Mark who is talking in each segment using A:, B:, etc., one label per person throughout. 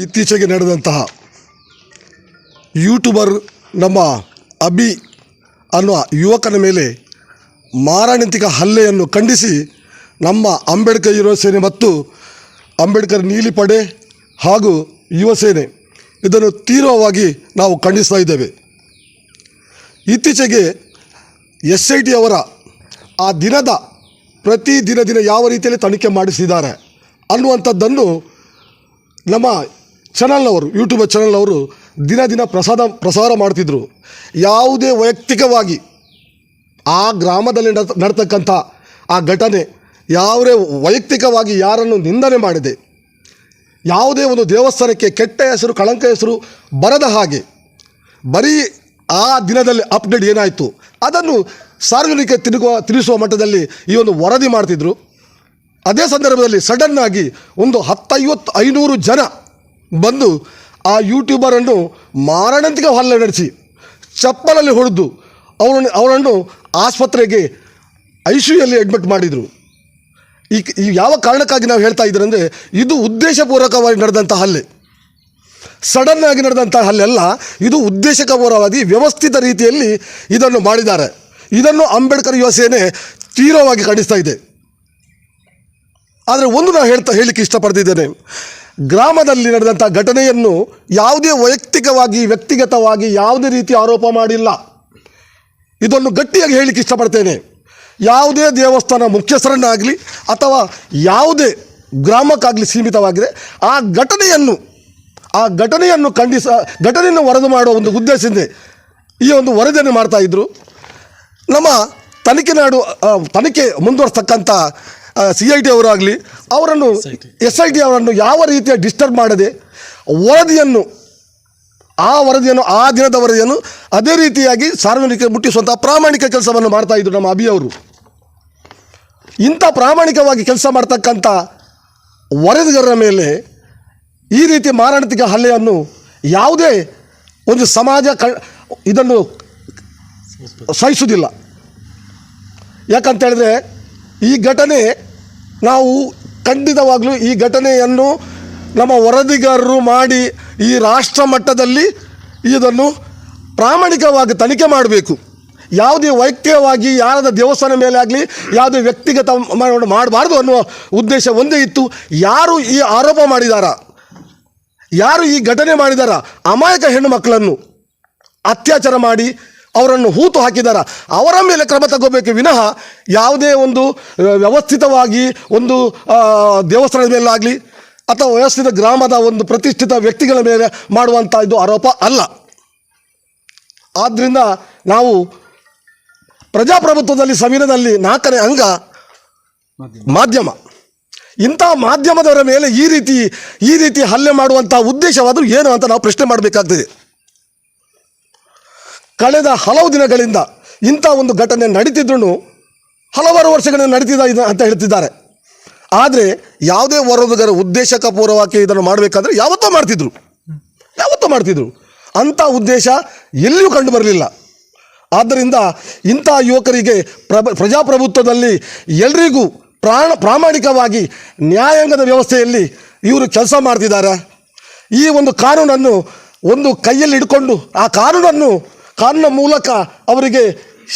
A: ಇತ್ತೀಚೆಗೆ ನಡೆದಂತಹ ಯೂಟ್ಯೂಬರ್ ನಮ್ಮ ಅಬಿ ಅನ್ನುವ ಯುವಕನ ಮೇಲೆ ಮಾರಣಾಂತಿಕ ಹಲ್ಲೆಯನ್ನು ಖಂಡಿಸಿ ನಮ್ಮ ಅಂಬೇಡ್ಕರ್ ಯುವ ಸೇನೆ ಮತ್ತು ಅಂಬೇಡ್ಕರ್ ನೀಲಿ ಪಡೆ ಹಾಗೂ ಯುವ ಸೇನೆ ಇದನ್ನು ತೀವ್ರವಾಗಿ ನಾವು ಖಂಡಿಸ್ತಾ ಇದ್ದೇವೆ. ಇತ್ತೀಚೆಗೆ ಎಸ್ ಐ ಟಿ ಅವರ ಆ ದಿನದ ಪ್ರತಿ ದಿನ ದಿನ ಯಾವ ರೀತಿಯಲ್ಲಿ ತನಿಖೆ ಮಾಡಿಸಿದ್ದಾರೆ ಅನ್ನುವಂಥದ್ದನ್ನು ನಮ್ಮ ಚಾನಲ್ನವರು ಯೂಟ್ಯೂಬ್ ಚಾನಲ್ನವರು ದಿನ ದಿನ ಪ್ರಸಾದ, ಪ್ರಸಾರ ಮಾಡ್ತಿದ್ರು. ಯಾವುದೇ ವೈಯಕ್ತಿಕವಾಗಿ ಆ ಗ್ರಾಮದಲ್ಲಿ ನಡ ನಡ್ತಕ್ಕಂಥ ಆ ಘಟನೆ ಯಾವುದೇ ವೈಯಕ್ತಿಕವಾಗಿ ಯಾರನ್ನು ನಿಂದನೆ ಮಾಡಿದೆ. ಯಾವುದೇ ಒಂದು ದೇವಸ್ಥಾನಕ್ಕೆ ಕೆಟ್ಟ ಹೆಸರು, ಕಳಂಕ ಹೆಸರು ಬರದ ಹಾಗೆ ಬರೀ ಆ ದಿನದಲ್ಲಿ ಅಪ್ಡೇಟ್ ಏನಾಯಿತು, ಅದನ್ನು ಸಾರ್ವಜನಿಕ ತಿರುಗುವ, ತಿಳಿಸುವ ಮಟ್ಟದಲ್ಲಿ ಈ ಒಂದು ವರದಿ ಮಾಡ್ತಿದ್ರು. ಅದೇ ಸಂದರ್ಭದಲ್ಲಿ ಸಡನ್ನಾಗಿ ಒಂದು ಹತ್ತೈವತ್ತು, ಐನೂರು ಜನ ಬಂದು ಆ ಯೂಟ್ಯೂಬರನ್ನು ಮಾರಣಾಂತಿಕ ಹಲ್ಲೆ ನಡೆಸಿ ಚಪ್ಪಲಲ್ಲಿ ಹೊಡೆದು ಅವರನ್ನು ಅವನನ್ನು ಆಸ್ಪತ್ರೆಗೆ ಐ ಸಿ ಯುಲ್ಲಿ ಅಡ್ಮಿಟ್ ಮಾಡಿದರು. ಈ ಯಾವ ಕಾರಣಕ್ಕಾಗಿ ನಾವು ಹೇಳ್ತಾ ಇದ್ದೀರ ಅಂದರೆ ಇದು ಉದ್ದೇಶಪೂರ್ವಕವಾಗಿ ನಡೆದಂಥ ಹಲ್ಲೆ. ಸಡನ್ ಆಗಿ ನಡೆದಂಥ ಹಲ್ಲೆಲ್ಲ ಇದು ಉದ್ದೇಶಪೂರ್ವಕವಾಗಿ ವ್ಯವಸ್ಥಿತ ರೀತಿಯಲ್ಲಿ ಇದನ್ನು ಮಾಡಿದ್ದಾರೆ. ಇದನ್ನು ಅಂಬೇಡ್ಕರ್ ಯುವ ಸೇನೆ ತೀವ್ರವಾಗಿ ಖಂಡಿಸ್ತಾ ಇದೆ. ಆದರೆ ಒಂದು ನಾನು ಹೇಳ್ತಾ, ಹೇಳಲಿಕ್ಕೆ ಇಷ್ಟಪಡ್ತಿದ್ದೇನೆ ಗ್ರಾಮದಲ್ಲಿ ನಡೆದಂಥ ಘಟನೆಯನ್ನು ಯಾವುದೇ ವೈಯಕ್ತಿಕವಾಗಿ, ವ್ಯಕ್ತಿಗತವಾಗಿ ಯಾವುದೇ ರೀತಿ ಆರೋಪ ಮಾಡಿಲ್ಲ. ಇದನ್ನು ಗಟ್ಟಿಯಾಗಿ ಹೇಳಿಕ್ಕೆ ಇಷ್ಟಪಡ್ತೇನೆ. ಯಾವುದೇ ದೇವಸ್ಥಾನ ಮುಖ್ಯಸ್ಥರನ್ನಾಗಲಿ ಅಥವಾ ಯಾವುದೇ ಗ್ರಾಮಕ್ಕಾಗಲಿ ಸೀಮಿತವಾಗಿದೆ, ಆ ಘಟನೆಯನ್ನು ಆ ಘಟನೆಯನ್ನು ಖಂಡಿಸ, ಘಟನೆಯನ್ನು ವರದಿ ಮಾಡುವ ಒಂದು ಉದ್ದೇಶದಿಂದ ಈ ಒಂದು ವರದಿಯನ್ನು ಮಾಡ್ತಾಯಿದ್ರು ನಮ್ಮ ತನಿಖೆ ನಾಡು ತನಿಖೆ ಮುಂದುವರಿಸ್ತಕ್ಕಂಥ ಸಿ ಐ ಟಿ ಅವರಾಗಲಿ ಅವರನ್ನು ಎಸ್ ಐ ಟಿ ಅವರನ್ನು ಯಾವ ರೀತಿಯ ಡಿಸ್ಟರ್ಬ್ ಮಾಡದೆ ವರದಿಯನ್ನು ಆ ವರದಿಯನ್ನು ಆ ದಿನದ ವರದಿಯನ್ನು ಅದೇ ರೀತಿಯಾಗಿ ಸಾರ್ವಜನಿಕ ಮುಟ್ಟಿಸುವಂಥ ಪ್ರಾಮಾಣಿಕ ಕೆಲಸವನ್ನು ಮಾಡ್ತಾ ಇದ್ದರು ನಮ್ಮ ಅಭಿ ಅವರು. ಇಂಥ ಪ್ರಾಮಾಣಿಕವಾಗಿ ಕೆಲಸ ಮಾಡ್ತಕ್ಕಂಥ ವರದಿಗಾರರ ಮೇಲೆ ಈ ರೀತಿ ಮಾರಣಾಂತಿಕ ಹಲ್ಲೆಯನ್ನು ಯಾವುದೇ ಒಂದು ಸಮಾಜ ಕ ಇದನ್ನು ಸಹಿಸುವುದಿಲ್ಲ. ಯಾಕಂತ ಹೇಳಿದ್ರೆ ಈ ಘಟನೆ ನಾವು ಖಂಡಿತವಾಗಲೂ ಈ ಘಟನೆಯನ್ನು ನಮ್ಮ ವರದಿಗಾರರು ಮಾಡಿ ಈ ರಾಷ್ಟ್ರ ಮಟ್ಟದಲ್ಲಿ ಇದನ್ನು ಪ್ರಾಮಾಣಿಕವಾಗಿ ತನಿಖೆ ಮಾಡಬೇಕು. ಯಾವುದೇ ವೈಯಕ್ತಿಕವಾಗಿ ಯಾರದ ದೇವಸ್ಥಾನ ಮೇಲೆ ಆಗಲಿ, ಯಾವುದೇ ವ್ಯಕ್ತಿಗತ ಮಾಡಬಾರ್ದು ಅನ್ನುವ ಉದ್ದೇಶ ಒಂದೇ ಇತ್ತು. ಯಾರು ಈ ಆರೋಪ ಮಾಡಿದಾರ? ಯಾರು ಈ ಘಟನೆ ಮಾಡಿದಾರ? ಅಮಾಯಕ ಹೆಣ್ಣು ಮಕ್ಕಳನ್ನು ಅತ್ಯಾಚಾರ ಮಾಡಿ ಅವರನ್ನು ಹೂತು ಹಾಕಿದಾರ ಅವರ ಮೇಲೆ ಕ್ರಮ ತಗೋಬೇಕು. ವಿನಃ ಯಾವುದೇ ಒಂದು ವ್ಯವಸ್ಥಿತವಾಗಿ ಒಂದು ದೇವಸ್ಥಾನದ ಮೇಲಾಗಲಿ ಅಥವಾ ವ್ಯವಸ್ಥಿತ ಗ್ರಾಮದ ಒಂದು ಪ್ರತಿಷ್ಠಿತ ವ್ಯಕ್ತಿಗಳ ಮೇಲೆ ಮಾಡುವಂಥ ಇದು ಆರೋಪ ಅಲ್ಲ. ಆದ್ದರಿಂದ ನಾವು ಪ್ರಜಾಪ್ರಭುತ್ವದಲ್ಲಿ ಸಂವಿಧಾನದಲ್ಲಿ ನಾಲ್ಕನೇ ಅಂಗ ಮಾಧ್ಯಮ. ಇಂಥ ಮಾಧ್ಯಮದವರ ಮೇಲೆ ಈ ರೀತಿ ಈ ರೀತಿ ಹಲ್ಲೆ ಮಾಡುವಂಥ ಉದ್ದೇಶವಾದರೂ ಏನು ಅಂತ ನಾವು ಪ್ರಶ್ನೆ ಮಾಡಬೇಕಾಗ್ತದೆ. ಕಳೆದ ಹಲವು ದಿನಗಳಿಂದ ಇಂಥ ಒಂದು ಘಟನೆ ನಡೀತಿದ್ರು ಹಲವಾರು ವರ್ಷಗಳಿಂದ ನಡೀತಿದ ಇದು ಅಂತ ಹೇಳ್ತಿದ್ದಾರೆ. ಆದರೆ ಯಾವುದೇ ವರದಿಗರ ಉದ್ದೇಶಕ ಪೂರ್ವವಾಗಿ ಇದನ್ನು ಮಾಡಬೇಕಾದ್ರೆ ಯಾವತ್ತೋ ಮಾಡ್ತಿದ್ರು. ಯಾವತ್ತೋ ಮಾಡ್ತಿದ್ರು. ಅಂಥ ಉದ್ದೇಶ ಎಲ್ಲಿಯೂ ಕಂಡು ಬರಲಿಲ್ಲ. ಆದ್ದರಿಂದ ಇಂಥ ಯುವಕರಿಗೆ ಪ್ರಭ, ಪ್ರಜಾಪ್ರಭುತ್ವದಲ್ಲಿ ಎಲ್ರಿಗೂ ಪ್ರಾಣ, ಪ್ರಾಮಾಣಿಕವಾಗಿ ನ್ಯಾಯಾಂಗದ ವ್ಯವಸ್ಥೆಯಲ್ಲಿ ಇವರು ಕೆಲಸ ಮಾಡ್ತಿದ್ದಾರೆ. ಈ ಒಂದು ಕಾನೂನನ್ನು ಒಂದು ಕೈಯಲ್ಲಿ ಹಿಡ್ಕೊಂಡು ಆ ಕಾನೂನನ್ನು ಕಾನೂನಿನ ಮೂಲಕ ಅವರಿಗೆ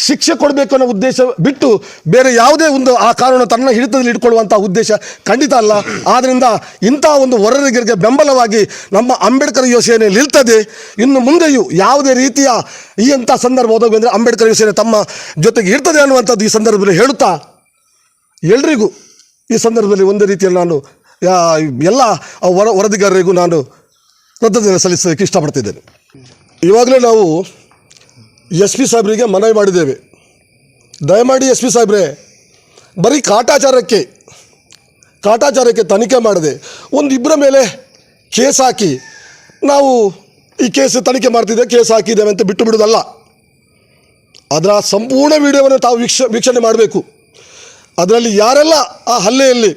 A: ಶಿಕ್ಷೆ ಕೊಡಬೇಕು ಅನ್ನೋ ಉದ್ದೇಶ ಬಿಟ್ಟು ಬೇರೆ ಯಾವುದೇ ಒಂದು ಆ ಕಾರಣ ತನ್ನ ಹಿಡಿತದಲ್ಲಿ ಇಟ್ಕೊಳ್ಳುವಂಥ ಉದ್ದೇಶ ಖಂಡಿತ ಅಲ್ಲ. ಆದ್ದರಿಂದ ಇಂಥ ಒಂದು ವರದಿಗರಿಗೆ ಬೆಂಬಲವಾಗಿ ನಮ್ಮ ಅಂಬೇಡ್ಕರ್ ಯೋಜನೆ ನಿಲ್ತದೆ. ಇನ್ನು ಮುಂದೆಯೂ ಯಾವುದೇ ರೀತಿಯ ಈ ಅಂಥ ಸಂದರ್ಭ ಹೋದಾಗ ಅಂದರೆ ಅಂಬೇಡ್ಕರ್ ಯೋಜನೆ ತಮ್ಮ ಜೊತೆಗೆ ಇರ್ತದೆ ಅನ್ನುವಂಥದ್ದು ಈ ಸಂದರ್ಭದಲ್ಲಿ ಹೇಳುತ್ತಾ? ಎಲ್ರಿಗೂ ಈ ಸಂದರ್ಭದಲ್ಲಿ ಒಂದೇ ರೀತಿಯಲ್ಲಿ ನಾನು ಎಲ್ಲ ವರ, ವರದಿಗಾರರಿಗೂ ನಾನು ಕೃತಜ್ಞತೆ ಸಲ್ಲಿಸೋದಕ್ಕೆ ಇಷ್ಟಪಡ್ತಿದ್ದೇನೆ. ಇವಾಗಲೇ ನಾವು ಎಸ್ ಪಿ ಸಾಹೇಬರಿಗೆ ಮನವಿ ಮಾಡಿದ್ದೇವೆ. ದಯಮಾಡಿ ಎಸ್ ಪಿ ಸಾಹೇಬ್ರೆ, ಬರೀ ಕಾಟಾಚಾರಕ್ಕೆ ಕಾಟಾಚಾರಕ್ಕೆ ತನಿಖೆ ಮಾಡದೆ ಒಂದು ಇಬ್ಬರ ಮೇಲೆ ಕೇಸ್ ಹಾಕಿ, ನಾವು ಈ ಕೇಸ್ ತನಿಖೆ ಮಾಡ್ತಿದ್ದೆ, ಕೇಸ್ ಹಾಕಿದ್ದೇವೆ ಅಂತ ಬಿಟ್ಟು ಬಿಡೋದಲ್ಲ ಅದರ ಸಂಪೂರ್ಣ ವಿಡಿಯೋವನ್ನು ತಾವು ವೀಕ್ಷ, ವೀಕ್ಷಣೆ ಮಾಡಬೇಕು. ಅದರಲ್ಲಿ ಯಾರೆಲ್ಲ ಆ ಹಲ್ಲೆಯಲ್ಲಿ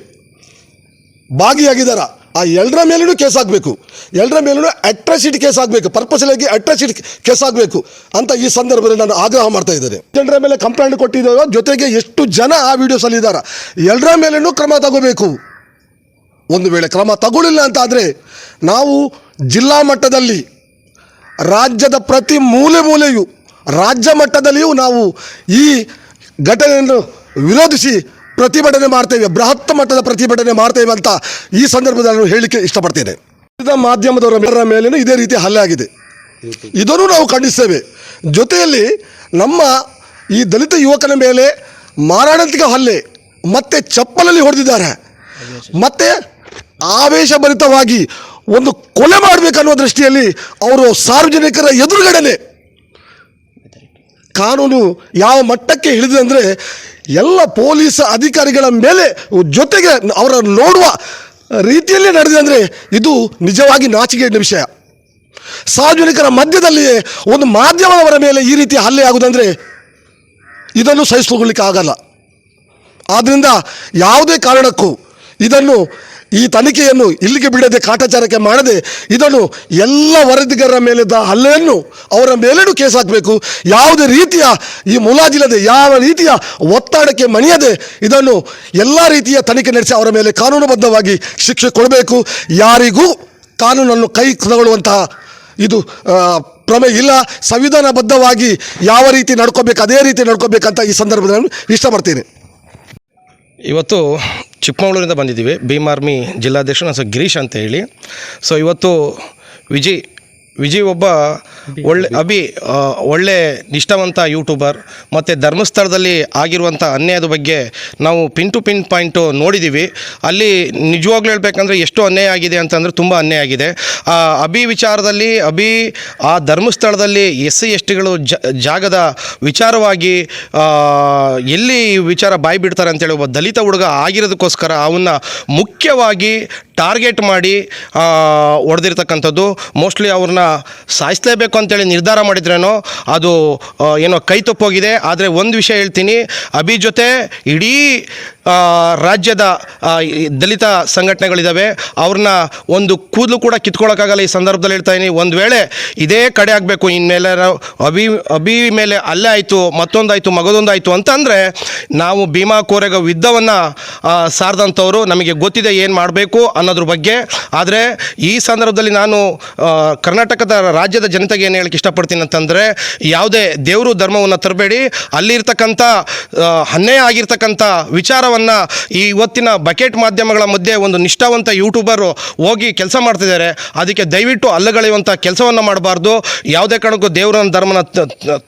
A: ಭಾಗಿಯಾಗಿದ್ದಾರ ಆ ಎಲ್ಲರ ಮೇಲೂ ಕೇಸ್ ಆಗಬೇಕು. ಎಲ್ಲರ ಮೇಲೂ ಅಟ್ರಾಸಿಟಿ ಕೇಸ್ ಆಗಬೇಕು. ಪರ್ಪಸ್ಲಾಗಿ ಅಟ್ರಾಸಿಟಿ ಕೇಸ್ ಆಗಬೇಕು ಅಂತ ಈ ಸಂದರ್ಭದಲ್ಲಿ ನಾನು ಆಗ್ರಹ ಮಾಡ್ತಾ ಇದ್ದೇನೆ. ಜನರ ಮೇಲೆ ಕಂಪ್ಲೇಂಟ್ ಕೊಟ್ಟಿದ್ದಾರೋ ಜೊತೆಗೆ ಎಷ್ಟು ಜನ ಆ ವಿಡಿಯೋಸಲ್ಲಿ ಇದ್ದಾರೆ? ಎಲ್ಲರ ಮೇಲೂ ಕ್ರಮ ತಗೋಬೇಕು. ಒಂದು ವೇಳೆ ಕ್ರಮ ತಗೊಳ್ಳಿಲ್ಲ ಅಂತಾದರೆ ನಾವು ಜಿಲ್ಲಾ ಮಟ್ಟದಲ್ಲಿ, ರಾಜ್ಯದ ಪ್ರತಿ ಮೂಲೆ ಮೂಲೆಯೂ, ರಾಜ್ಯ ಮಟ್ಟದಲ್ಲಿಯೂ ನಾವು ಈ ಘಟನೆಯನ್ನು ವಿರೋಧಿಸಿ ಪ್ರತಿಭಟನೆ ಮಾಡ್ತೇವೆ, ಬೃಹತ್ ಮಟ್ಟದ ಪ್ರತಿಭಟನೆ ಮಾಡ್ತೇವೆ ಅಂತ ಈ ಸಂದರ್ಭದಲ್ಲಿ ನಾನು ಹೇಳಲಿಕ್ಕೆ ಇಷ್ಟಪಡ್ತೇನೆ. ಮಾಧ್ಯಮದವರ ಮೇಲೇನೂ ಇದೇ ರೀತಿ ಹಲ್ಲೆ ಆಗಿದೆ. ಇದನ್ನು ನಾವು ಖಂಡಿಸ್ತೇವೆ. ಜೊತೆಯಲ್ಲಿ ನಮ್ಮ ಈ ದಲಿತ ಯುವಕನ ಮೇಲೆ ಮಾರಣಾಂತಿಕ ಹಲ್ಲೆ, ಮತ್ತೆ ಚಪ್ಪಲಲ್ಲಿ ಹೊಡೆದಿದ್ದಾರೆ. ಮತ್ತೆ ಆವೇಶಭರಿತವಾಗಿ ಒಂದು ಕೊಲೆ ಮಾಡಬೇಕನ್ನುವ ದೃಷ್ಟಿಯಲ್ಲಿ ಅವರು ಸಾರ್ವಜನಿಕರ ಎದುರುಗಡೆನೆ ಕಾನೂನು ಯಾವ ಮಟ್ಟಕ್ಕೆ ಹಿಡಿದಿದೆ ಅಂದರೆ ಎಲ್ಲ ಪೊಲೀಸ್ ಅಧಿಕಾರಿಗಳ ಮೇಲೆ ಜೊತೆಗೆ ಅವರ ನೋಡುವ ರೀತಿಯಲ್ಲಿ ನಡೆದಿದೆ ಅಂದರೆ ಇದು ನಿಜವಾಗಿ ನಾಚಿಕೆ ವಿಷಯ. ಸಾರ್ವಜನಿಕರ ಮಧ್ಯದಲ್ಲಿಯೇ ಒಂದು ಮಾಧ್ಯಮದವರ ಮೇಲೆ ಈ ರೀತಿ ಹಲ್ಲೆ ಆಗುವುದಂದರೆ ಇದನ್ನು ಸಹಿಸಿಕೊಳ್ಳಿಕ್ಕೆ ಆಗಲ್ಲ ಆದ್ದರಿಂದ ಯಾವುದೇ ಕಾರಣಕ್ಕೂ ಇದನ್ನು ಈ ತನಿಖೆಯನ್ನು ಇಲ್ಲಿಗೆ ಬಿಡದೆ ಕಾಟಾಚಾರಕ್ಕೆ ಮಾಡದೆ ಇದನ್ನು ಎಲ್ಲ ವರದಿಗರ ಮೇಲಿದ್ದ ಹಲ್ಲೆಯನ್ನು ಅವರ ಮೇಲೇನೂ ಕೇಸ್ ಹಾಕಬೇಕು? ಯಾವುದೇ ರೀತಿಯ ಈ ಮುಲಾಜಿಲ್ಲದೆ ಯಾವ ರೀತಿಯ ಒತ್ತಡಕ್ಕೆ ಮಣಿಯದೆ ಇದನ್ನು ಎಲ್ಲ ರೀತಿಯ ತನಿಖೆ ನಡೆಸಿ ಅವರ ಮೇಲೆ ಕಾನೂನುಬದ್ಧವಾಗಿ ಶಿಕ್ಷೆ ಕೊಡಬೇಕು? ಯಾರಿಗೂ ಕಾನೂನನ್ನು ಕೈ ತಗೊಳ್ಳುವಂತಹ ಇದು ಪ್ರಮೇಯ ಇಲ್ಲ. ಸಂವಿಧಾನಬದ್ಧವಾಗಿ ಯಾವ ರೀತಿ ನಡ್ಕೋಬೇಕು, ಅದೇ ರೀತಿ ನಡ್ಕೋಬೇಕಂತ ಈ ಸಂದರ್ಭದಲ್ಲಿ ಇಷ್ಟಪಡ್ತೀನಿ.
B: ಇವತ್ತು ಚಿಕ್ಕಮಗಳೂರಿಂದ ಬಂದಿದ್ದೀವಿ. ಭೀಮ್ ಆರ್ಮಿ ಜಿಲ್ಲಾಧ್ಯಕ್ಷ ನಾನು ಗಿರೀಶ್ ಅಂತ ಹೇಳಿ. ಸೊ ಇವತ್ತು ವಿಜಯ್ ವಿಜಯ್ ಒಬ್ಬ ಒಳ್ಳೆ ಅಭಿ. ಒಳ್ಳೆ ನಿಷ್ಠಾವಂತ ಯೂಟ್ಯೂಬರ್ ಮತ್ತು ಧರ್ಮಸ್ಥಳದಲ್ಲಿ ಆಗಿರುವಂಥ ಅನ್ಯಾಯದ ಬಗ್ಗೆ ನಾವು ಪಿನ್ ಟು ಪಿನ್ ಪಾಯಿಂಟು ನೋಡಿದ್ದೀವಿ ಅಲ್ಲಿ ನಿಜವಾಗ್ಲೂ ಹೇಳಬೇಕಂದ್ರೆ ಎಷ್ಟು ಅನ್ಯಾಯ ಆಗಿದೆ ಅಂತಂದರೆ ತುಂಬ ಅನ್ಯಾಯ ಆಗಿದೆ. ಆ ಅಭಿ ವಿಚಾರದಲ್ಲಿ ಅಭಿ ಆ ಧರ್ಮಸ್ಥಳದಲ್ಲಿ ಎಸ್ ಸಿ ಎಸ್ ಟಿಗಳು ಜಾಗದ ವಿಚಾರವಾಗಿ ಎಲ್ಲಿ ಈ ವಿಚಾರ ಬಾಯಿ ಬಿಡ್ತಾರೆ ಅಂತೇಳಿ ಒಬ್ಬ ದಲಿತ ಹುಡುಗ ಆಗಿರೋದಕ್ಕೋಸ್ಕರ ಅವನ್ನ ಮುಖ್ಯವಾಗಿ ಟಾರ್ಗೆಟ್ ಮಾಡಿ ಒಡೆದಿರ್ತಕ್ಕಂಥದ್ದು. ಹೊಡೆದಿರ್ತಕ್ಕಂಥದ್ದು ಮೋಸ್ಟ್ಲಿ ಅವ್ರನ್ನ ಸಾಯಿಸಲೇಬೇಕು ಅಂತೇಳಿ ನಿರ್ಧಾರ ಮಾಡಿದ್ರೇನೋ ಅದು ಏನೋ ಕೈ ತಪ್ಪೋಗಿದೆ. ಆದರೆ ಒಂದು ವಿಷಯ ಹೇಳ್ತೀನಿ. ಅಭಿ ಜೊತೆ ಇಡೀ ರಾಜ್ಯದ ದಲಿತ ಸಂಘಟನೆಗಳಿದ್ದಾವೆ ಅವ್ರನ್ನ ಒಂದು ಕೂದಲು ಕೂಡ ಕಿತ್ಕೊಳ್ಳೋಕ್ಕಾಗಲ್ಲ ಈ ಸಂದರ್ಭದಲ್ಲಿ ಹೇಳ್ತಾ ಇದ್ದೀನಿ ಒಂದು ವೇಳೆ ಇದೇ ಕಡೆ ಆಗಬೇಕು ಇನ್ಮೇಲೆ ಅಭಿ ಅಭಿ ಮೇಲೆ ಅಲ್ಲೇ ಆಯಿತು ಮತ್ತೊಂದಾಯಿತು ಮಗದೊಂದಾಯಿತು ಅಂತಂದರೆ ನಾವು ಭೀಮಾ ಕೋರೆಗ ಯುದ್ಧವನ್ನು ಸಾರ್ದಂಥವ್ರು ನಮಗೆ ಗೊತ್ತಿದೆ ಏನು ಮಾಡಬೇಕು ಅನ್ನೋದ್ರ ಬಗ್ಗೆ. ಆದರೆ ಈ ಸಂದರ್ಭದಲ್ಲಿ ನಾನು ಆ, ಕರ್ನಾಟಕದ ರಾಜ್ಯದ ಜನತೆಗೆ ಏನು ಹೇಳಕ್ಕೆ ಇಷ್ಟಪಡ್ತೀನಿ ಅಂತಂದರೆ, ಯಾವುದೇ ದೇವರು ಧರ್ಮವನ್ನು ತರಬೇಡಿ. ಅಲ್ಲಿರ್ತಕ್ಕಂಥ ಹನ್ನೆಯ ಆಗಿರ್ತಕ್ಕಂಥ ವಿಚಾರವನ್ನು ಈ ಇವತ್ತಿನ ಬಕೆಟ್ ಮಾಧ್ಯಮಗಳ ಮಧ್ಯೆ ಒಂದು ನಿಷ್ಠಾವಂತ ಯೂಟ್ಯೂಬರು ಹೋಗಿ ಕೆಲಸ ಮಾಡ್ತಿದ್ದಾರೆ. ಅದಕ್ಕೆ ದಯವಿಟ್ಟು ಅಲ್ಲಗಳೆಯುವಂಥ ಕೆಲಸವನ್ನು ಮಾಡಬಾರ್ದು. ಯಾವುದೇ ಕಾರಣಕ್ಕೂ ದೇವರ ಧರ್ಮನ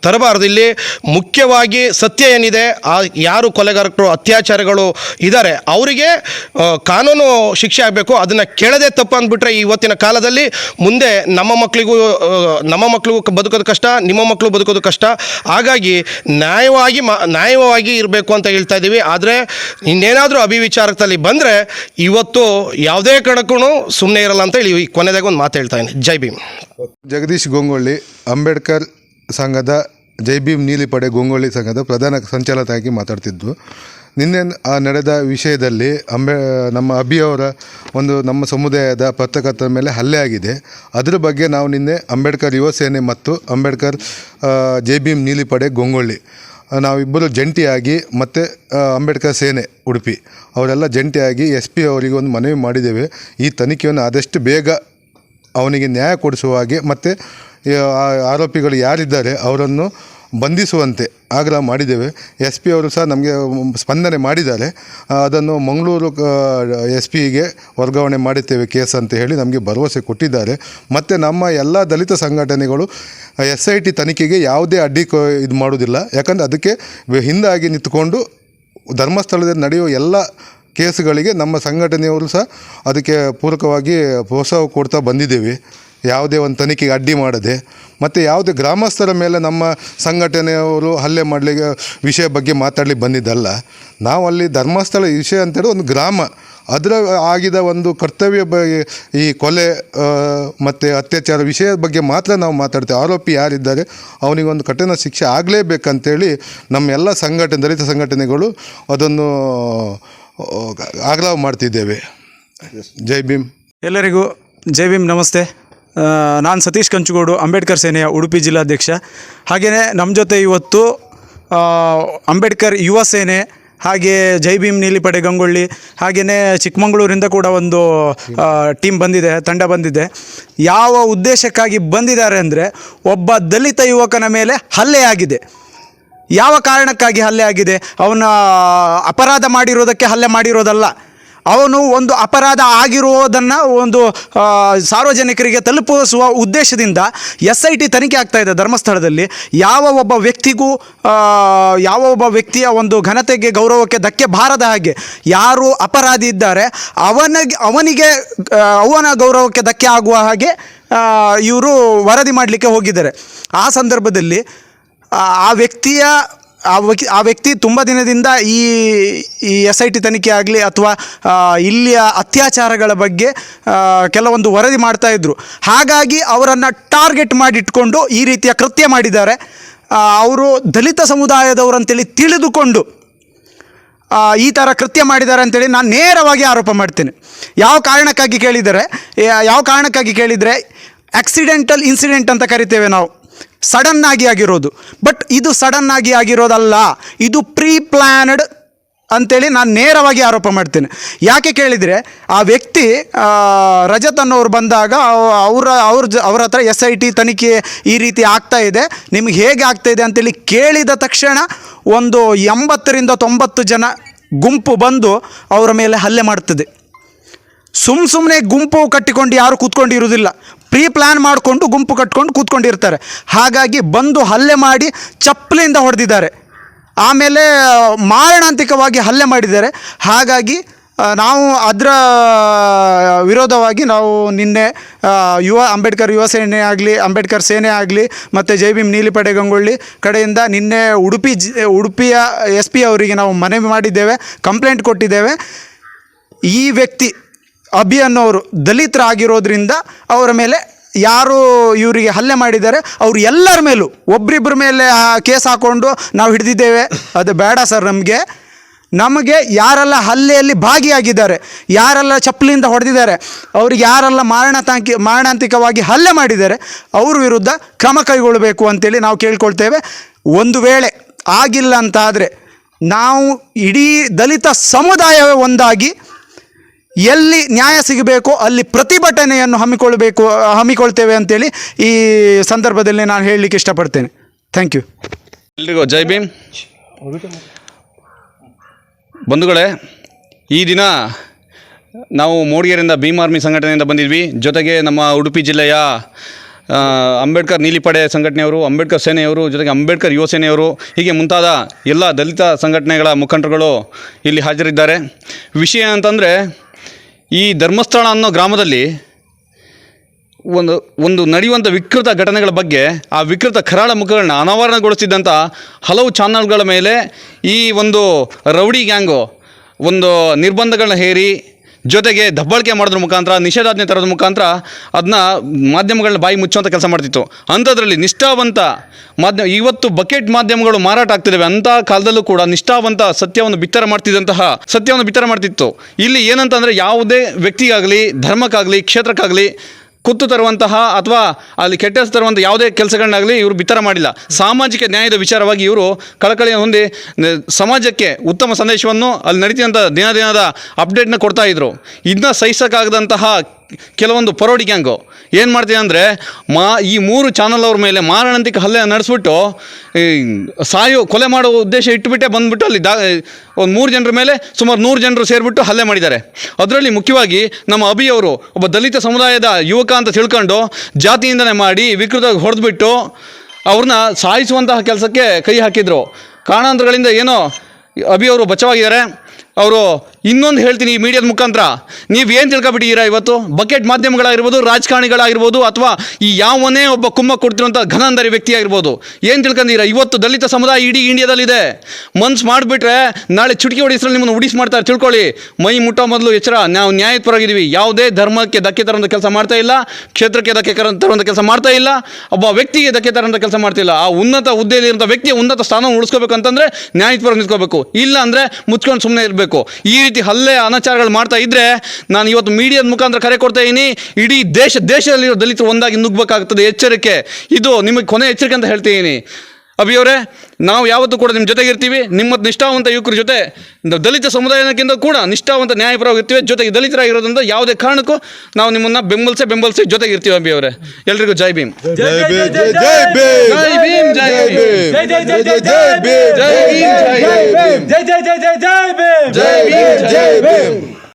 B: ತರಬಾರ್ದು ಇಲ್ಲಿ. ಮುಖ್ಯವಾಗಿ ಸತ್ಯ ಏನಿದೆ, ಆ, ಯಾರು ಕೊಲೆಗಾರರು, ಅತ್ಯಾಚಾರಗಳು ಇದ್ದಾರೆ, ಅವರಿಗೆ ಕಾನೂನು ಶಿಕ್ಷೆ ಆಗಬೇಕು. ಅದನ್ನು ಕೇಳದೆ ತಪ್ಪು ಅಂದ್ಬಿಟ್ರೆ ಇವತ್ತಿನ ಕಾಲದಲ್ಲಿ ಮುಂದೆ ನಮ್ಮ ಮಕ್ಕಳಿಗೂ ನಮ್ಮ ಮಕ್ಕಳಿಗೂ ಬದುಕೋದು ಕಷ್ಟ, ನಿಮ್ಮ ಮಕ್ಕಳು ಬದುಕೋದು ಕಷ್ಟ. ಹಾಗಾಗಿ ನ್ಯಾಯವಾಗಿ ಮ, ನ್ಯಾಯವಾಗಿ ಇರಬೇಕು ಅಂತ ಹೇಳ್ತಾ ಇದ್ದೀವಿ ಆದರೆ ಇನ್ನೇನಾದರೂ ಅಭಿವಿಚಾರದಲ್ಲಿ ಬಂದರೆ ಇವತ್ತು ಯಾವುದೇ ಕಾರಣಕ್ಕೂ ಸುಮ್ಮನೆ ಇರಲ್ಲ ಅಂತ ಹೇಳಿ ಈ ಕೊನೆದಾಗ ಒಂದು ಮಾತು ಹೇಳ್ತಾ ಇದ್ದೀನಿ. ಜೈ ಭೀಮ್.
C: ಜಗದೀಶ್ ಗೊಂಗೊಳ್ಳಿ, ಅಂಬೇಡ್ಕರ್ ಸಂಘದ, ಜೈ ಭೀಮ್ ನೀಲಿಪಡೆ ಗೊಂಗೊಳ್ಳಿ ಸಂಘದ ಪ್ರಧಾನ ಸಂಚಾಲಕರಾಗಿ ಮಾತಾಡ್ತಿದ್ದು ನಿನ್ನೆ ನಡೆದ ವಿಷಯದಲ್ಲಿ ಅಂಬೆ, ನಮ್ಮ ಅಭಿಯವರ ಒಂದು ನಮ್ಮ ಸಮುದಾಯದ ಪತ್ರಕರ್ತರ ಮೇಲೆ ಹಲ್ಲೆ ಆಗಿದೆ. ಅದರ ಬಗ್ಗೆ ನಾವು ನಿನ್ನೆ ಅಂಬೇಡ್ಕರ್ ಯುವ ಸೇನೆ ಮತ್ತು ಅಂಬೇಡ್ಕರ್ ಜೆ ಬಿ ಎಂ ನೀಲಿಪಡೆ ಗೊಂಗೊಳ್ಳಿ ನಾವಿಬ್ಬರು ಜಂಟಿಯಾಗಿ ಮತ್ತು ಅಂಬೇಡ್ಕರ್ ಸೇನೆ ಉಡುಪಿ, ಅವರೆಲ್ಲ ಜಂಟಿಯಾಗಿ ಎಸ್ ಪಿ ಅವರಿಗೆ ಒಂದು ಮನವಿ ಮಾಡಿದ್ದೇವೆ. ಈ ತನಿಖೆಯನ್ನು ಆದಷ್ಟು ಬೇಗ ಅವನಿಗೆ ನ್ಯಾಯ ಕೊಡಿಸುವ ಹಾಗೆ ಮತ್ತು ಆರೋಪಿಗಳು ಯಾರಿದ್ದಾರೆ ಅವರನ್ನು ಬಂಧಿಸುವಂತೆ ಆಗ್ರಹ ಮಾಡಿದ್ದೇವೆ. ಎಸ್ ಪಿ ಅವರು ಸಹ ನಮಗೆ ಸ್ಪಂದನೆ ಮಾಡಿದ್ದಾರೆ. ಅದನ್ನು ಮಂಗಳೂರು ಎಸ್ ಪಿಗೆ ವರ್ಗಾವಣೆ ಮಾಡುತ್ತೇವೆ ಕೇಸ್ ಅಂತ ಹೇಳಿ ನಮಗೆ ಭರವಸೆ ಕೊಟ್ಟಿದ್ದಾರೆ. ಮತ್ತು ನಮ್ಮ ಎಲ್ಲ ದಲಿತ ಸಂಘಟನೆಗಳು ಎಸ್ ಐ ಟಿ ತನಿಖೆಗೆ ಯಾವುದೇ ಅಡ್ಡಿ ಇದು ಮಾಡೋದಿಲ್ಲ ಯಾಕಂದರೆ ಅದಕ್ಕೆ ಹಿಂದಾಗಿ ನಿಂತ್ಕೊಂಡು ಧರ್ಮಸ್ಥಳದಲ್ಲಿ ನಡೆಯುವ ಎಲ್ಲ ಕೇಸುಗಳಿಗೆ ನಮ್ಮ ಸಂಘಟನೆಯವರು ಸಹ ಅದಕ್ಕೆ ಪೂರಕವಾಗಿ ಪ್ರೋತ್ಸಾಹ ಕೊಡ್ತಾ ಬಂದಿದ್ದೇವೆ. ಯಾವುದೇ ಒಂದು ತನಿಖೆಗೆ ಅಡ್ಡಿ ಮಾಡದೆ ಮತ್ತು ಯಾವುದೇ ಗ್ರಾಮಸ್ಥರ ಮೇಲೆ ನಮ್ಮ ಸಂಘಟನೆಯವರು ಹಲ್ಲೆ ಮಾಡಲಿಕ್ಕೆ ವಿಷಯ ಬಗ್ಗೆ ಮಾತಾಡಲಿ ಬಂದಿದ್ದಲ್ಲ. ನಾವು ಅಲ್ಲಿ ಧರ್ಮಸ್ಥಳ ವಿಷಯ ಅಂತೇಳಿ ಒಂದು ಗ್ರಾಮ. ಅದರ ಆಗಿದ ಒಂದು ಕರ್ತವ್ಯ ಬಗ್ಗೆ ಈ ಕೊಲೆ ಮತ್ತು ಅತ್ಯಾಚಾರ ವಿಷಯ ಬಗ್ಗೆ ಮಾತ್ರ ನಾವು ಮಾತಾಡ್ತೇವೆ. ಆರೋಪಿ ಯಾರಿದ್ದಾರೆ ಅವನಿಗೊಂದು ಕಠಿಣ ಶಿಕ್ಷೆ ಆಗಲೇಬೇಕಂತೇಳಿ ನಮ್ಮ ಎಲ್ಲ ಸಂಘಟನೆ ದಲಿತ ಸಂಘಟನೆಗಳು ಅದನ್ನು ಆಗ್ರಹ ಮಾಡ್ತಿದ್ದೇವೆ. ಜೈ ಭೀಮ್.
D: ಎಲ್ಲರಿಗೂ ಜೈ ಭೀಮ್ ನಮಸ್ತೆ. ನಾನು ಸತೀಶ್ ಕಂಚುಗೋಡು, ಅಂಬೇಡ್ಕರ್ ಸೇನೆಯ ಉಡುಪಿ ಜಿಲ್ಲಾಧ್ಯಕ್ಷ. ಹಾಗೆಯೇ ನಮ್ಮ ಜೊತೆ ಇವತ್ತು ಅಂಬೇಡ್ಕರ್ ಯುವ ಸೇನೆ, ಹಾಗೆ ಜೈ ಭೀಮ್ ನೀಲಿಪಡೆ ಗಂಗೊಳ್ಳಿ ಹಾಗೆಯೇ ಚಿಕ್ಕಮಗಳೂರಿಂದ ಕೂಡ ಒಂದು ಟೀಮ್ ಬಂದಿದೆ, ತಂಡ ಬಂದಿದೆ. ಯಾವ ಉದ್ದೇಶಕ್ಕಾಗಿ ಬಂದಿದ್ದಾರೆ ಅಂದರೆ, ಒಬ್ಬ ದಲಿತ ಯುವಕನ ಮೇಲೆ ಹಲ್ಲೆ ಆಗಿದೆ. ಯಾವ ಕಾರಣಕ್ಕಾಗಿ ಹಲ್ಲೆ ಆಗಿದೆ? ಅವನ ಅಪರಾಧ ಮಾಡಿರೋದಕ್ಕೆ ಹಲ್ಲೆ ಮಾಡಿರೋದಲ್ಲ. ಅವನು ಒಂದು ಅಪರಾಧ ಆಗಿರುವುದನ್ನು ಒಂದು ಸಾರ್ವಜನಿಕರಿಗೆ ತಲುಪಿಸುವ ಉದ್ದೇಶದಿಂದ ಎಸ್ ಐ ಟಿ ತನಿಖೆ ಆಗ್ತಾ ಇದೆ ಧರ್ಮಸ್ಥಳದಲ್ಲಿ. ಯಾವ ಒಬ್ಬ ವ್ಯಕ್ತಿಗೂ ಯಾವ ಒಬ್ಬ ವ್ಯಕ್ತಿಯ ಒಂದು ಘನತೆಗೆ, ಗೌರವಕ್ಕೆ ಧಕ್ಕೆ ಬಾರದ ಹಾಗೆ ಯಾರು ಅಪರಾಧಿ ಇದ್ದಾರೆ, ಅವನಿಗೆ ಅವನಿಗೆ ಅವನ ಗೌರವಕ್ಕೆ ಧಕ್ಕೆ ಆಗುವ ಹಾಗೆ ಇವರು ವರದಿ ಮಾಡಲಿಕ್ಕೆ ಹೋಗಿದ್ದಾರೆ. ಆ ಸಂದರ್ಭದಲ್ಲಿ ಆ ವ್ಯಕ್ತಿಯ ಆ ವ್ಯಕ್ತಿ ಆ ವ್ಯಕ್ತಿ ತುಂಬ ದಿನದಿಂದ ಈ ಈ ಎಸ್ ಐ ಟಿ ತನಿಖೆ ಆಗಲಿ ಅಥವಾ ಇಲ್ಲಿಯ ಅತ್ಯಾಚಾರಗಳ ಬಗ್ಗೆ ಕೆಲವೊಂದು ವರದಿ ಮಾಡ್ತಾ ಇದ್ದರು ಹಾಗಾಗಿ ಅವರನ್ನು ಟಾರ್ಗೆಟ್ ಮಾಡಿಟ್ಕೊಂಡು ಈ ರೀತಿಯ ಕೃತ್ಯ ಮಾಡಿದ್ದಾರೆ. ಅವರು ದಲಿತ ಸಮುದಾಯದವರಂತೇಳಿ ತಿಳಿದುಕೊಂಡು ಈ ಥರ ಕೃತ್ಯ ಮಾಡಿದ್ದಾರೆ ಅಂತೇಳಿ ನಾನು ನೇರವಾಗಿ ಆರೋಪ ಮಾಡ್ತೇನೆ. ಯಾವ ಕಾರಣಕ್ಕಾಗಿ ಕೇಳಿದರೆ ಯಾವ ಕಾರಣಕ್ಕಾಗಿ ಕೇಳಿದರೆ ಆಕ್ಸಿಡೆಂಟಲ್ ಇನ್ಸಿಡೆಂಟ್ ಅಂತ ಕರಿತೇವೆ ನಾವು. ಸಡನ್ ಆಗಿ ಆಗಿರೋದು. ಬಟ್ ಇದು ಸಡನ್ ಆಗಿ ಆಗಿರೋದಲ್ಲ. ಇದು ಪ್ರೀ ಪ್ಲ್ಯಾನ್ಡ್ ಅಂತೇಳಿ ನಾನು ನೇರವಾಗಿ ಆರೋಪ ಮಾಡ್ತೇನೆ. ಯಾಕೆ ಕೇಳಿದರೆ, ಆ ವ್ಯಕ್ತಿ ರಜತ್ ಅನ್ನೋರು ಬಂದಾಗ ಅವ- ಅವರ, ಅವ್ರ ಜ, ಅವ್ರ ಹತ್ರ ಎಸ್ ಐ ಟಿ ತನಿಖೆ ಈ ರೀತಿ ಆಗ್ತಾ ಇದೆ. ನಿಮ್ಗೆ ಹೇಗೆ ಆಗ್ತಾ ಇದೆ ಅಂತೇಳಿ ಕೇಳಿದ ತಕ್ಷಣ ಒಂದು ಎಂಬತ್ತರಿಂದ ತೊಂಬತ್ತು ಜನ ಗುಂಪು ಬಂದು ಅವರ ಮೇಲೆ ಹಲ್ಲೆ ಮಾಡ್ತದೆ. ಸುಮ್ಮ ಸುಮ್ಮನೆ ಗುಂಪು ಕಟ್ಟಿಕೊಂಡು ಯಾರು ಕೂತ್ಕೊಂಡಿರೋದಿಲ್ಲ ಪ್ರೀ ಪ್ಲ್ಯಾನ್ ಮಾಡಿಕೊಂಡು ಗುಂಪು ಕಟ್ಕೊಂಡು ಕೂತ್ಕೊಂಡಿರ್ತಾರೆ. ಹಾಗಾಗಿ ಬಂದು ಹಲ್ಲೆ ಮಾಡಿ ಚಪ್ಪಲಿಯಿಂದ ಹೊಡೆದಿದ್ದಾರೆ. ಆಮೇಲೆ ಮಾರಣಾಂತಿಕವಾಗಿ ಹಲ್ಲೆ ಮಾಡಿದ್ದಾರೆ. ಹಾಗಾಗಿ ನಾವು ಅದರ ವಿರೋಧವಾಗಿ ನಾವು ನಿನ್ನೆ ಯುವ ಅಂಬೇಡ್ಕರ್ ಯುವ ಸೇನೆ ಆಗಲಿ, ಅಂಬೇಡ್ಕರ್ ಸೇನೆ ಆಗಲಿ, ಮತ್ತು ಜೈ ಭೀಮ್ ನೀಲಿಪಡೆ ಗಂಗೊಳ್ಳಿ ಕಡೆಯಿಂದ ನಿನ್ನೆ ಉಡುಪಿ ಜಿ, ಉಡುಪಿಯ ಎಸ್ ಪಿ ಅವರಿಗೆ ನಾವು ಮನವಿ ಮಾಡಿದ್ದೇವೆ, ಕಂಪ್ಲೇಂಟ್ ಕೊಟ್ಟಿದ್ದೇವೆ. ಈ ವ್ಯಕ್ತಿ ಅಭಿ ಅನ್ನೋರು ದಲಿತರಾಗಿರೋದ್ರಿಂದ ಅವರ ಮೇಲೆ ಯಾರು ಇವರಿಗೆ ಹಲ್ಲೆ ಮಾಡಿದ್ದಾರೆ, ಅವ್ರು ಎಲ್ಲರ ಮೇಲೂ ಒಬ್ರಿಬ್ಬರ ಮೇಲೆ ಕೇಸ್ ಹಾಕ್ಕೊಂಡು ನಾವು ಹಿಡಿದಿದ್ದೇವೆ. ಅದು ಬೇಡ ಸರ್ ನಮಗೆ. ನಮಗೆ ಯಾರೆಲ್ಲ ಹಲ್ಲೆಯಲ್ಲಿ ಭಾಗಿಯಾಗಿದ್ದಾರೆ, ಯಾರೆಲ್ಲ ಚಪ್ಪಲಿಯಿಂದ ಹೊಡೆದಿದ್ದಾರೆ, ಅವ್ರಿಗೆ ಯಾರೆಲ್ಲ ಮಾರಣಾಂತಿಕ, ಮಾರಣಾಂತಿಕವಾಗಿ ಹಲ್ಲೆ ಮಾಡಿದ್ದಾರೆ, ಅವ್ರ ವಿರುದ್ಧ ಕ್ರಮ ಕೈಗೊಳ್ಳಬೇಕು ಅಂತೇಳಿ ನಾವು ಕೇಳ್ಕೊಳ್ತೇವೆ. ಒಂದು ವೇಳೆ ಆಗಿಲ್ಲ ಅಂತಾದರೆ ನಾವು ಇಡೀ ದಲಿತ ಸಮುದಾಯವೇ ಒಂದಾಗಿ ಎಲ್ಲಿ ನ್ಯಾಯ ಸಿಗಬೇಕು ಅಲ್ಲಿ ಪ್ರತಿಭಟನೆಯನ್ನು ಹಮ್ಮಿಕೊಳ್ಬೇಕು ಹಮ್ಮಿಕೊಳ್ತೇವೆ ಅಂತೇಳಿ ಈ ಸಂದರ್ಭದಲ್ಲಿ ನಾನು ಹೇಳಲಿಕ್ಕೆ ಇಷ್ಟಪಡ್ತೇನೆ. ಥ್ಯಾಂಕ್ ಯು
E: ಎಲ್ರಿಗೂ ಜೈ ಭೀಮ್. ಬಂಧುಗಳೇ, ಈ ದಿನ ನಾವು ಮೂಡಿಗೆರೆಯಿಂದ ಭೀಮ್ ಆರ್ಮಿ ಸಂಘಟನೆಯಿಂದ ಬಂದಿದ್ವಿ. ಜೊತೆಗೆ ನಮ್ಮ ಉಡುಪಿ ಜಿಲ್ಲೆಯ ಅಂಬೇಡ್ಕರ್ ನೀಲಿಪಡೆ ಸಂಘಟನೆಯವರು, ಅಂಬೇಡ್ಕರ್ ಸೇನೆಯವರು, ಜೊತೆಗೆ ಅಂಬೇಡ್ಕರ್ ಯುವ ಸೇನೆಯವರು, ಹೀಗೆ ಮುಂತಾದ ಎಲ್ಲ ದಲಿತ ಸಂಘಟನೆಗಳ ಮುಖಂಡರುಗಳು ಇಲ್ಲಿ ಹಾಜರಿದ್ದಾರೆ. ವಿಷಯ ಅಂತಂದರೆ ಈ ಧರ್ಮಸ್ಥಳ ಅನ್ನೋ ಗ್ರಾಮದಲ್ಲಿ ಒಂದು ಒಂದು ನಡೆಯುವಂಥ ವಿಕೃತ ಘಟನೆಗಳ ಬಗ್ಗೆ ಆ ವಿಕೃತ ಕರಾಳ ಮುಖಗಳನ್ನ ಅನಾವರಣಗೊಳಿಸಿದ್ದಂಥ ಹಲವು ಚಾನಲ್ಗಳ ಮೇಲೆ ಈ ಒಂದು ರೌಡಿ ಗ್ಯಾಂಗು ಒಂದು ನಿರ್ಬಂಧಗಳನ್ನ ಹೇರಿ ಜೊತೆಗೆ ದಬ್ಬಾಳಿಕೆ ಮಾಡೋದ್ರ ಮುಖಾಂತರ, ನಿಷೇಧಾಜ್ಞೆ ತರೋದ್ರ ಮುಖಾಂತರ ಅದನ್ನ ಮಾಧ್ಯಮಗಳನ್ನ ಬಾಯಿ ಮುಚ್ಚುವಂಥ ಕೆಲಸ ಮಾಡ್ತಿತ್ತು. ಅಂಥದ್ರಲ್ಲಿ ನಿಷ್ಠಾವಂತ ಮಾಧ್ಯಮ ಇವತ್ತು ಬಕೆಟ್ ಮಾಧ್ಯಮಗಳು ಮಾರಾಟ ಆಗ್ತಿದ್ದಾವೆ ಅಂಥ ಕಾಲದಲ್ಲೂ ಕೂಡ ನಿಷ್ಠಾವಂತ ಸತ್ಯವನ್ನು ಬಿತ್ತರ ಮಾಡ್ತಿದ್ದಂತಹ, ಸತ್ಯವನ್ನು ಬಿತ್ತರ ಮಾಡ್ತಿತ್ತು. ಇಲ್ಲಿ ಏನಂತಂದರೆ ಯಾವುದೇ ವ್ಯಕ್ತಿಗಾಗಲಿ, ಧರ್ಮಕ್ಕಾಗಲಿ, ಕ್ಷೇತ್ರಕ್ಕಾಗಲಿ ಕುತ್ತು ತರುವಂತಹ ಅಥವಾ ಅಲ್ಲಿ ಕೆಟ್ಟ ತರುವಂಥ ಯಾವುದೇ ಕೆಲಸಗಳನ್ನಾಗಲಿ ಇವರು ಬಿತ್ತರ ಮಾಡಿಲ್ಲ. ಸಾಮಾಜಿಕ ನ್ಯಾಯದ ವಿಚಾರವಾಗಿ ಇವರು ಕಳಕಳಿಯನ್ನು ಹೊಂದಿ ಸಮಾಜಕ್ಕೆ ಉತ್ತಮ ಸಂದೇಶವನ್ನು ಅಲ್ಲಿ ನಡೀತಿದ್ದಂಥ ದಿನ ದಿನದ ಅಪ್ಡೇಟ್ನ ಕೊಡ್ತಾ ಇದ್ರು. ಇದನ್ನ ಸಹಿಸೋಕ್ಕಾಗದಂತಹ ಕೆಲವೊಂದು ಪರೋಡಿ ಗ್ಯಾಂಗು ಏನು ಮಾಡ್ತೀವಿ ಅಂದರೆ, ಮಾ, ಈ ಮೂರು ಚಾನಲ್ ಅವ್ರ ಮೇಲೆ ಮಾರಣಾಂತಿಕ ಹಲ್ಲೆ ನಡೆಸ್ಬಿಟ್ಟು ಸಾಯೋ, ಕೊಲೆ ಮಾಡೋ ಉದ್ದೇಶ ಇಟ್ಟುಬಿಟ್ಟೆ ಬಂದ್ಬಿಟ್ಟು ಅಲ್ಲಿ ದಾ, ಒಂದು ಮೂರು ಜನರ ಮೇಲೆ ಸುಮಾರು ನೂರು ಜನರು ಸೇರಿಬಿಟ್ಟು ಹಲ್ಲೆ ಮಾಡಿದ್ದಾರೆ. ಅದರಲ್ಲಿ ಮುಖ್ಯವಾಗಿ ನಮ್ಮ ಅಭಿ ಅವರು ಒಬ್ಬ ದಲಿತ ಸಮುದಾಯದ ಯುವಕ ಅಂತ ತಿಳ್ಕೊಂಡು ಜಾತಿಯಿಂದನೇ ಮಾಡಿ ವಿಕೃತವಾಗಿ ಹೊಡೆದ್ಬಿಟ್ಟು ಅವ್ರನ್ನ ಸಾಯಿಸುವಂತಹ ಕೆಲಸಕ್ಕೆ ಕೈ ಹಾಕಿದ್ರು. ಕಾರಣಾಂತರಗಳಿಂದ ಏನೋ ಅಭಿ ಅವರು ಬಚಾವಾಗಿದ್ದಾರೆ ಅವರು ಇನ್ನೊಂದು ಹೇಳ್ತೀನಿ ಈ ಮೀಡಿಯಾದ ಮುಖಾಂತರ. ನೀವು ಏನು ತಿಳ್ಕೊಬಿಟ್ಟಿದ್ದೀರಾ ಇವತ್ತು? ಬಕೆಟ್ ಮಾಧ್ಯಮಗಳಾಗಿರ್ಬೋದು, ರಾಜಕಾರಣಿಗಳಾಗಿರ್ಬೋದು, ಅಥವಾ ಈ ಯಾವನೇ ಒಬ್ಬ ಕುಮ್ಮ ಕೊಡ್ತಿರುವಂಥ ಘನಾಂಧರಿ ವ್ಯಕ್ತಿ ಆಗಿರ್ಬೋದು ಏನು ತಿಳ್ಕೊಂಡಿದ್ದೀರಾ? ಇವತ್ತು ದಲಿತ ಸಮುದಾಯ ಇಡೀ ಇಂಡಿಯಾದಲ್ಲಿದೆ. ಮನ್ಸು ಮಾಡಿಬಿಟ್ರೆ ನಾಳೆ ಚುಟಕಿ ಹೊಡಿಸ್ರಲ್ಲಿ ನಿಮ್ಮನ್ನು ಉಡಿಸಿ ಮಾಡ್ತಾರೆ, ತಿಳ್ಕೊಳ್ಳಿ. ಮೈ ಮುಟ್ಟೋ ಮೊದಲು ಎಚ್ಚರ, ನಾವು ನ್ಯಾಯಪರವಾಗಿದ್ದೀವಿ ಯಾವುದೇ ಧರ್ಮಕ್ಕೆ ಧಕ್ಕೆ ತರೋಂಥ ಕೆಲಸ ಮಾಡ್ತಾ ಇಲ್ಲ, ಕ್ಷೇತ್ರಕ್ಕೆ ಧಕ್ಕೆ ತರುವಂಥ ಕೆಲಸ ಮಾಡ್ತಾ ಇಲ್ಲ, ಒಬ್ಬ ವ್ಯಕ್ತಿಗೆ ಧಕ್ಕೆ ತರೋಂಥ ಕೆಲಸ ಮಾಡ್ತಿಲ್ಲ ಆ ಉನ್ನತ ಹುದ್ದೆಯಲ್ಲಿರುವಂಥ ವ್ಯಕ್ತಿ ಉನ್ನತ ಸ್ಥಾನ ಉಳಿಸ್ಕೋಬೇಕು ಅಂತಂದ್ರೆ ನ್ಯಾಯದ ಪರ ನಿಂತ್ಕೋಬೇಕು. ಇಲ್ಲ ಅಂದರೆ ಮುಚ್ಕೊಂಡು ಸುಮ್ಮನೆ ಇರಬೇಕು. ಈ ರೀತಿ ಹಲ್ಲೆ ಅನಾಚಾರಗಳು ಮಾಡ್ತಾ ಇದ್ರೆ ನಾನು ಇವತ್ತು ಮೀಡಿಯಾದ ಮುಖಾಂತರ ಕರೆ ಕೊಡ್ತಾ ಇದ್ದೀನಿ ಇಡೀ ದೇಶ ದೇಶದಲ್ಲಿರೋ ದಲಿತರು ಒಂದಾಗಿ ನುಗ್ಗಬೇಕಾಗ್ತದೆ. ಎಚ್ಚರಿಕೆ. ಇದು ನಿಮಗೆ ಕೊನೆ ಎಚ್ಚರಿಕೆ ಅಂತ ಹೇಳ್ತಿದ್ದೀನಿ ಅಭಿ ಅವರೇ ನಾವು ಯಾವತ್ತೂ ಕೂಡ ನಿಮ್ಮ ಜೊತೆಗಿರ್ತೀವಿ ನಿಮ್ಮ ನಿಷ್ಠಾವಂತ ಯುವಕರ ಜೊತೆ ದಲಿತ ಸಮುದಾಯಕ್ಕಿಂತ ಕೂಡ ನಿಷ್ಠಾವಂತ ನ್ಯಾಯಪರವಾಗಿರ್ತೀವಿ ಜೊತೆಗೆ ದಲಿತರಾಗಿರೋದ್ರಿಂದ ಯಾವುದೇ ಕಾರಣಕ್ಕೂ ನಾವು ನಿಮ್ಮನ್ನು ಬೆಂಬಲಿಸಿ ಬೆಂಬಲಿಸಿ ಜೊತೆಗಿರ್ತೀವಿ ಅಭಿ ಅವರೇ ಎಲ್ರಿಗೂ ಜೈ ಭೀಮ್
C: ಜೈ ಭೀಮ್
E: ಜೈ ಭೀಮ್ ಜೈ ಭೀಮ್
C: ಜೈ ಭೀಮ್ ಜೈ ಭೀಮ್